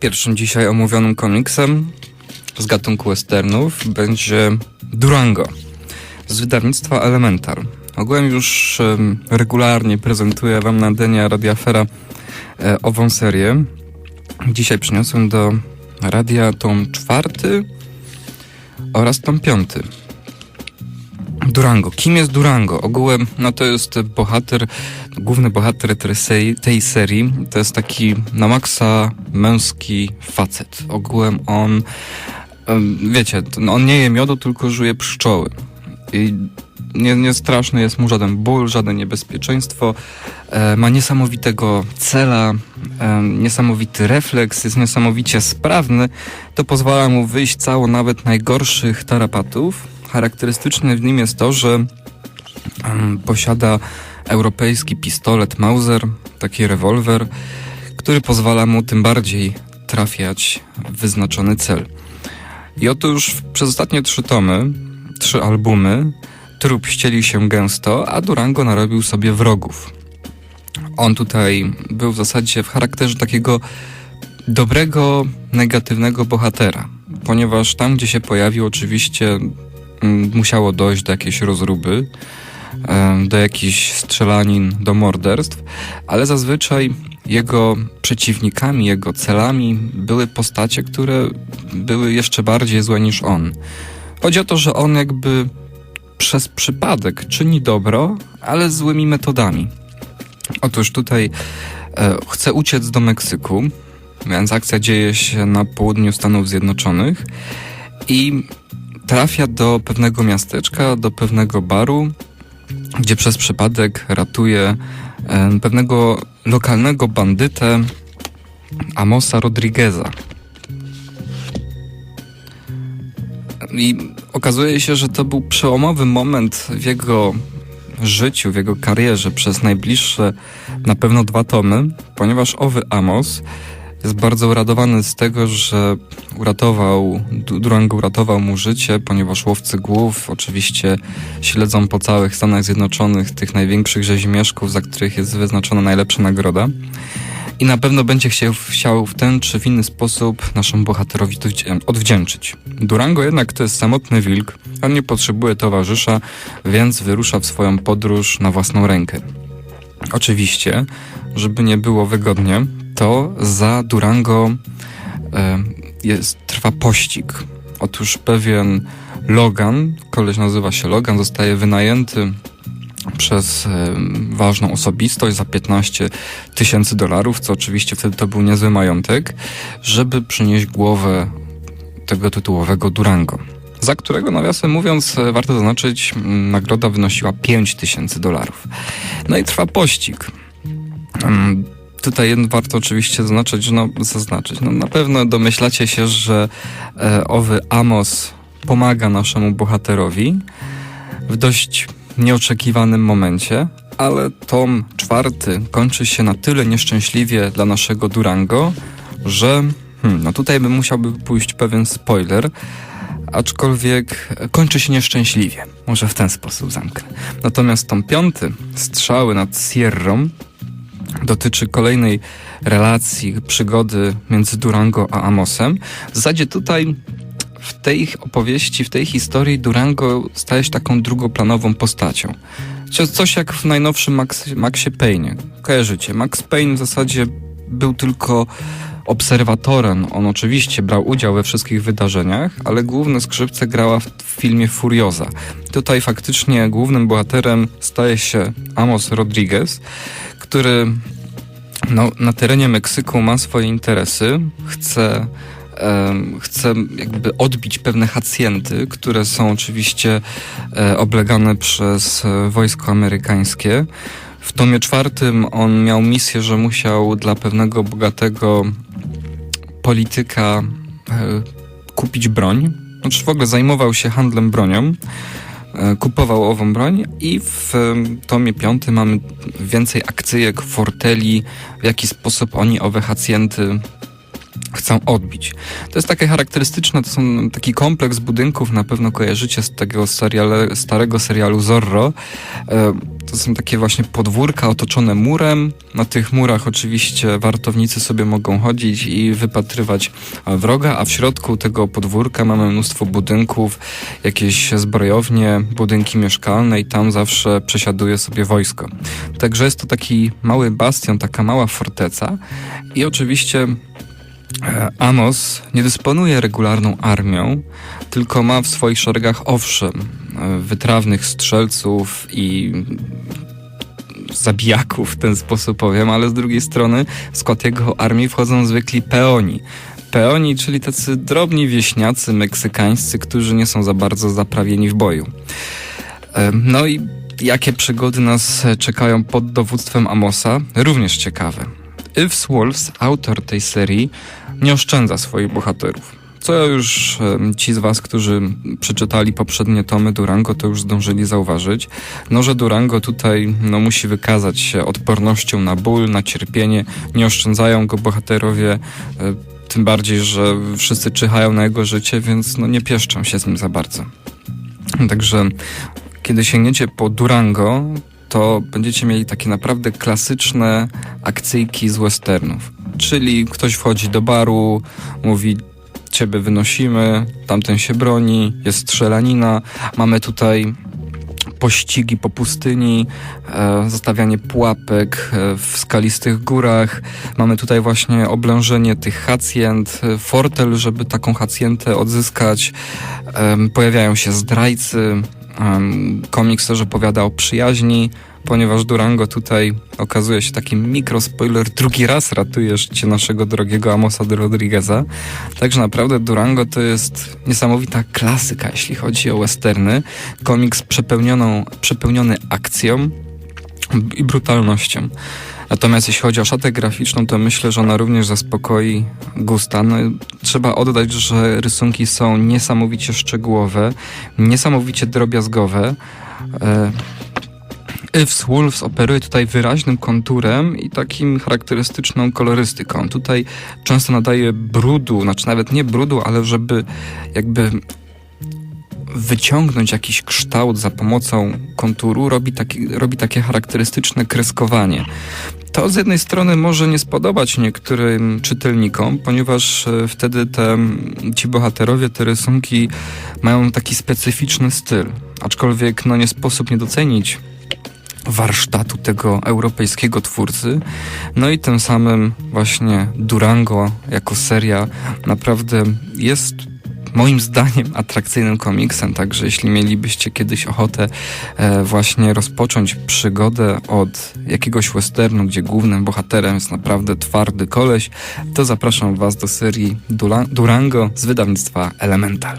Pierwszym dzisiaj omówionym komiksem z gatunku westernów będzie Durango z wydawnictwa Elementar. Ogółem już regularnie prezentuję wam na antenie Radia Afera e, ową serię. Dzisiaj przyniosłem do radia tom czwarty oraz tom piąty. Durango. Kim jest Durango? Ogółem, no to jest bohater, główny bohater tej serii. To jest taki na maksa męski facet. Ogółem on, wiecie, no on nie je miodu, tylko żuje pszczoły. I nie, nie straszny jest mu żaden ból, żadne niebezpieczeństwo. E, ma niesamowitego cela, e, niesamowity refleks, jest niesamowicie sprawny. To pozwala mu wyjść cało nawet najgorszych tarapatów. Charakterystyczne w nim jest to, że posiada europejski pistolet Mauser, taki rewolwer, który pozwala mu tym bardziej trafiać w wyznaczony cel. I otóż przez ostatnie trzy tomy, trzy albumy, trup ścieli się gęsto, a Durango narobił sobie wrogów. On tutaj był w zasadzie w charakterze takiego dobrego, negatywnego bohatera, ponieważ tam, gdzie się pojawił, oczywiście musiało dojść do jakiejś rozruby, do jakichś strzelanin, do morderstw, ale zazwyczaj jego przeciwnikami, jego celami były postacie, które były jeszcze bardziej złe niż on. Chodzi o to, że on jakby przez przypadek czyni dobro, ale złymi metodami. Otóż tutaj e, chce uciec do Meksyku, więc akcja dzieje się na południu Stanów Zjednoczonych i trafia do pewnego miasteczka, do pewnego baru, gdzie przez przypadek ratuje e, pewnego lokalnego bandytę Amosa Rodrigueza. I okazuje się, że to był przełomowy moment w jego życiu, w jego karierze przez najbliższe na pewno dwa tomy, ponieważ owy Amos jest bardzo uradowany z tego, że uratował, Du- Durango uratował mu życie, ponieważ łowcy głów oczywiście śledzą po całych Stanach Zjednoczonych tych największych rzezimieszków, za których jest wyznaczona najlepsza nagroda. I na pewno będzie chciał, chciał w ten czy w inny sposób naszemu bohaterowi odwdzięczyć. Durango jednak to jest samotny wilk, on nie potrzebuje towarzysza, więc wyrusza w swoją podróż na własną rękę. Oczywiście, żeby nie było wygodnie, to za Durango e, jest, trwa pościg. Otóż pewien Logan, koleś nazywa się Logan, zostaje wynajęty przez e, ważną osobistość za 15 tysięcy dolarów, co oczywiście wtedy to był niezły majątek, żeby przynieść głowę tego tytułowego Durango. Za którego, nawiasem mówiąc, e, warto zaznaczyć, nagroda wynosiła 5 tysięcy dolarów. No i trwa pościg. Mm, Tutaj warto oczywiście zaznaczyć, no, zaznaczyć. No, na pewno domyślacie się, że e, owy Amos pomaga naszemu bohaterowi w dość nieoczekiwanym momencie, ale tom czwarty kończy się na tyle nieszczęśliwie dla naszego Durango, że hmm, no tutaj bym musiałby pójść pewien spoiler, aczkolwiek kończy się nieszczęśliwie. Może w ten sposób zamknę. Natomiast tom piąty, strzały nad Sierrą, dotyczy kolejnej relacji, przygody między Durango a Amosem. W zasadzie tutaj w tej opowieści, w tej historii Durango staje się taką drugoplanową postacią. Co- Coś jak w najnowszym Max, Maxie Payne. Kojarzycie? Max Payne w zasadzie był tylko obserwatorem. On oczywiście brał udział we wszystkich wydarzeniach, ale główne skrzypce grała w, filmie Furioza. Tutaj faktycznie głównym bohaterem staje się Amos Rodriguez, który no, na terenie Meksyku ma swoje interesy, chce, chce jakby odbić pewne hacjenty, które są oczywiście e, oblegane przez wojsko amerykańskie. W tomie czwartym on miał misję, że musiał dla pewnego bogatego polityka e, kupić broń. Znaczy w ogóle zajmował się handlem bronią e, kupował ową broń i w em, tomie piątym mamy więcej akcyjek, forteli, w jaki sposób oni owe hacjenty chcą odbić. To jest takie charakterystyczne, to są taki kompleks budynków, na pewno kojarzycie z tego seriale, starego serialu Zorro. To są takie właśnie podwórka otoczone murem. Na tych murach oczywiście wartownicy sobie mogą chodzić i wypatrywać wroga, a w środku tego podwórka mamy mnóstwo budynków, jakieś zbrojownie, budynki mieszkalne i tam zawsze przesiaduje sobie wojsko. Także jest to taki mały bastion, taka mała forteca i oczywiście Amos nie dysponuje regularną armią, tylko ma w swoich szeregach owszem e, wytrawnych strzelców i zabijaków w ten sposób powiem, ale z drugiej strony w skład jego armii wchodzą zwykli peoni. Peoni, czyli tacy drobni wieśniacy meksykańscy, którzy nie są za bardzo zaprawieni w boju. E, No i jakie przygody nas czekają pod dowództwem Amosa? Również ciekawe. Yves Wolves, autor tej serii, nie oszczędza swoich bohaterów. Co już ci z was, którzy przeczytali poprzednie tomy Durango, to już zdążyli zauważyć. No, że Durango tutaj no, musi wykazać się odpornością na ból, na cierpienie. Nie oszczędzają go bohaterowie, e, tym bardziej, że wszyscy czyhają na jego życie, więc no, nie pieszczą się z nim za bardzo. Także kiedy sięgniecie po Durango, to będziecie mieli takie naprawdę klasyczne akcyjki z westernów. Czyli ktoś wchodzi do baru, mówi ciebie wynosimy, tamten się broni, jest strzelanina, mamy tutaj pościgi po pustyni, e, zostawianie pułapek e, w skalistych górach. Mamy tutaj właśnie oblężenie tych hacjent, e, fortel, żeby taką hacjentę odzyskać. Em, pojawiają się zdrajcy. Komiks też opowiada o przyjaźni, ponieważ Durango tutaj okazuje się taki mikrospoiler, drugi raz ratujesz cię naszego drogiego Amosa de Rodrigueza. Także naprawdę Durango to jest niesamowita klasyka, jeśli chodzi o westerny. Komiks przepełniony akcją i brutalnością. Natomiast jeśli chodzi o szatę graficzną, to myślę, że ona również zaspokoi gusta. No, trzeba oddać, że rysunki są niesamowicie szczegółowe, niesamowicie drobiazgowe. E, Yves Wolves operuje tutaj wyraźnym konturem i takim charakterystyczną kolorystyką. Tutaj często nadaje brudu, znaczy nawet nie brudu, ale żeby jakby wyciągnąć jakiś kształt za pomocą konturu, robi, taki, robi takie charakterystyczne kreskowanie. To z jednej strony może nie spodobać niektórym czytelnikom, ponieważ e, wtedy te, ci bohaterowie, te rysunki mają taki specyficzny styl. Aczkolwiek no, nie sposób nie docenić warsztatu tego europejskiego twórcy. No i tym samym właśnie Durango jako seria naprawdę jest moim zdaniem atrakcyjnym komiksem, także jeśli mielibyście kiedyś ochotę e, właśnie rozpocząć przygodę od jakiegoś westernu, gdzie głównym bohaterem jest naprawdę twardy koleś, to zapraszam was do serii Durango z wydawnictwa Elemental.